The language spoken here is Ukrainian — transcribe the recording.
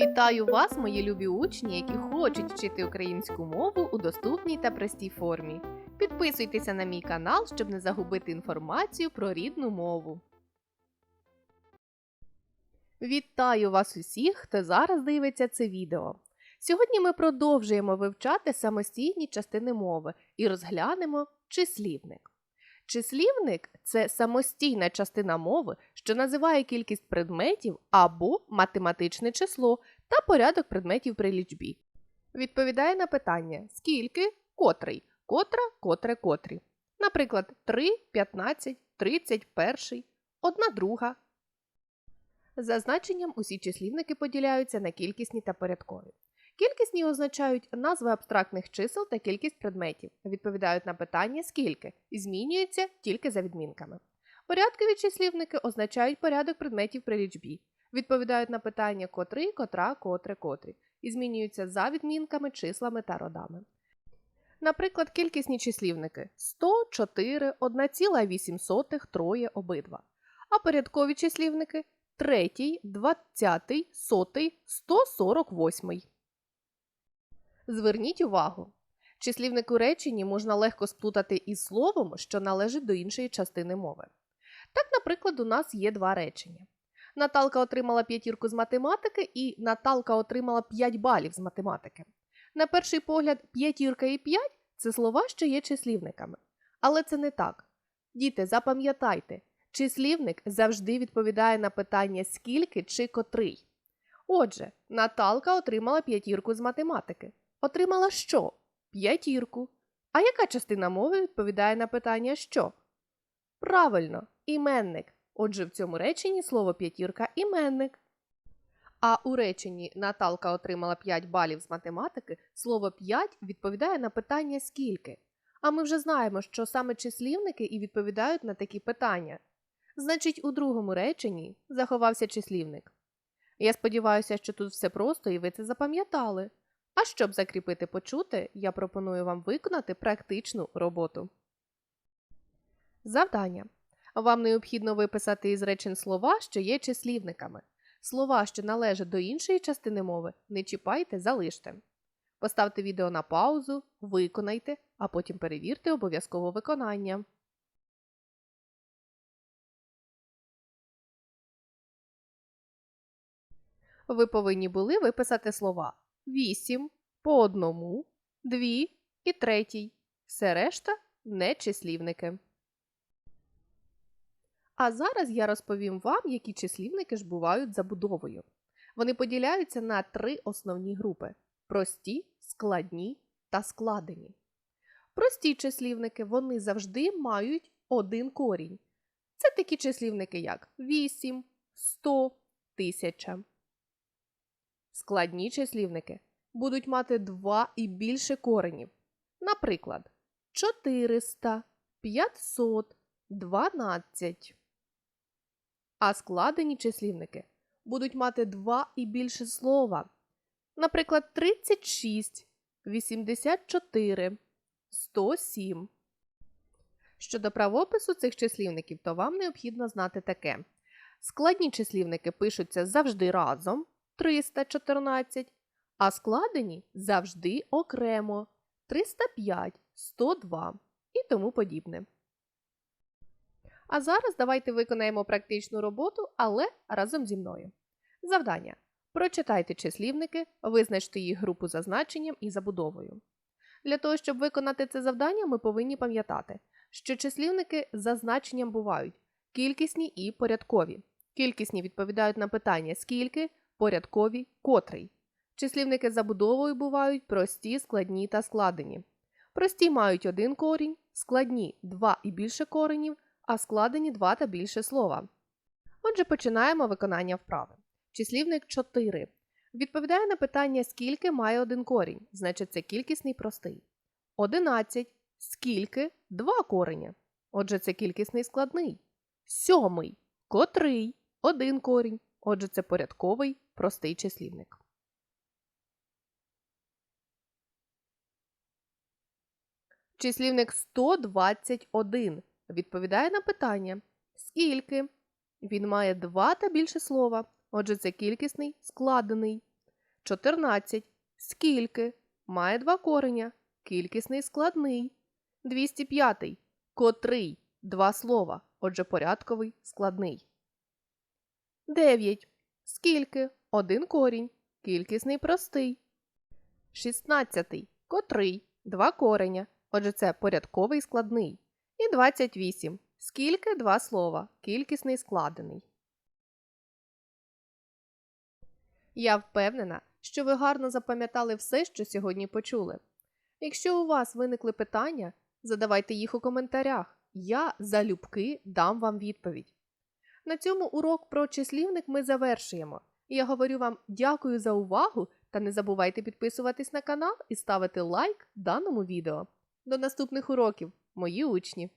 Вітаю вас, мої любі учні, які хочуть вчити українську мову у доступній та простій формі. Підписуйтеся на мій канал, щоб не загубити інформацію про рідну мову. Вітаю вас усіх, хто зараз дивиться це відео. Сьогодні ми продовжуємо вивчати самостійні частини мови і розглянемо числівник. Числівник це самостійна частина мови, що називає кількість предметів або математичне число та порядок предметів при лічбі. Відповідає на питання скільки, котрий, котра, котре, котрі. Наприклад, 3, 15, 30, перший, одна друга. За значенням усі числівники поділяються на кількісні та порядкові. Кількісні означають назви абстрактних чисел та кількість предметів, відповідають на питання скільки і змінюються тільки за відмінками. Порядкові числівники означають порядок предметів при лічбі, відповідають на питання котрий, котра, котре, котрі і змінюються за відмінками, числами та родами. Наприклад, кількісні числівники 100, 4, 1,8, троє, обидва. А порядкові числівники 3, 20, 100, 148. Зверніть увагу. Числівник у реченні можна легко сплутати із словом, що належить до іншої частини мови. Так, наприклад, у нас є два речення. Наталка отримала п'ятірку з математики, і Наталка отримала 5 балів з математики. На перший погляд, п'ятірка і 5 це слова, що є числівниками. Але це не так. Діти, запам'ятайте, числівник завжди відповідає на питання скільки чи котрий. Отже, Наталка отримала п'ятірку з математики. Отримала що? П'ятірку. А яка частина мови відповідає на питання що? Правильно, іменник. Отже, в цьому реченні слово п'ятірка іменник. А у реченні Наталка отримала 5 балів з математики, слово 5 відповідає на питання скільки. А ми вже знаємо, що саме числівники і відповідають на такі питання. Значить, у другому реченні заховався числівник. Я сподіваюся, що тут все просто і ви це запам'ятали. А щоб закріпити почути, я пропоную вам виконати практичну роботу. Завдання. Вам необхідно виписати із речень слова, що є числівниками. Слова, що належать до іншої частини мови, не чіпайте, залиште. Поставте відео на паузу, виконайте, а потім перевірте обов'язково виконання. Ви повинні були виписати слова 8, по одному, дві і третій. Все решта не числівники. А зараз я розповім вам, які числівники ж бувають забудовою. Вони поділяються на три основні групи: прості, складні та складені. Прості числівники вони завжди мають один корінь. Це такі числівники, як 8, 100, 1000. Складні числівники будуть мати два і більше коренів. Наприклад, 400, 500, 12. А складені числівники будуть мати два і більше слова. Наприклад, 36, 84, 107. Щодо правопису цих числівників, то вам необхідно знати таке. Складні числівники пишуться завжди разом 314, а складені завжди окремо 305, 102 і тому подібне. А зараз давайте виконаємо практичну роботу, але разом зі мною. Завдання. Прочитайте числівники, визначте їх групу за значенням і забудовою. Для того, щоб виконати це завдання, ми повинні пам'ятати, що числівники за значенням бувають кількісні і порядкові. Кількісні відповідають на питання скільки, порядкові котрий. Числівники забудовою бувають прості, складні та складені. Прості мають один корінь, складні два і більше коренів, а складені два та більше слова. Отже, починаємо виконання вправи. Числівник 4. Відповідає на питання, скільки має один корінь, значить це кількісний простий. 11. Скільки два кореня. Отже, це кількісний складний. Сьомий. Котрий один корінь. Отже, це порядковий простий числівник. Числівник 121 відповідає на питання скільки? Він має два та більше слова, отже, це кількісний складений. 14. Скільки? Має два кореня. Кількісний складний. 205. Котрий? Два слова. Отже, порядковий складний. 9. Скільки? Один корінь. Кількісний простий. 16. Котрий? Два кореня. Отже, це порядковий складний. І 28. Скільки? Два слова. Кількісний складений. Я впевнена, що ви гарно запам'ятали все, що сьогодні почули. Якщо у вас виникли питання, задавайте їх у коментарях. Я залюбки дам вам відповідь. На цьому урок про числівник ми завершуємо. Я говорю вам дякую за увагу та не забувайте підписуватись на канал і ставити лайк даному відео. До наступних уроків, мої учні!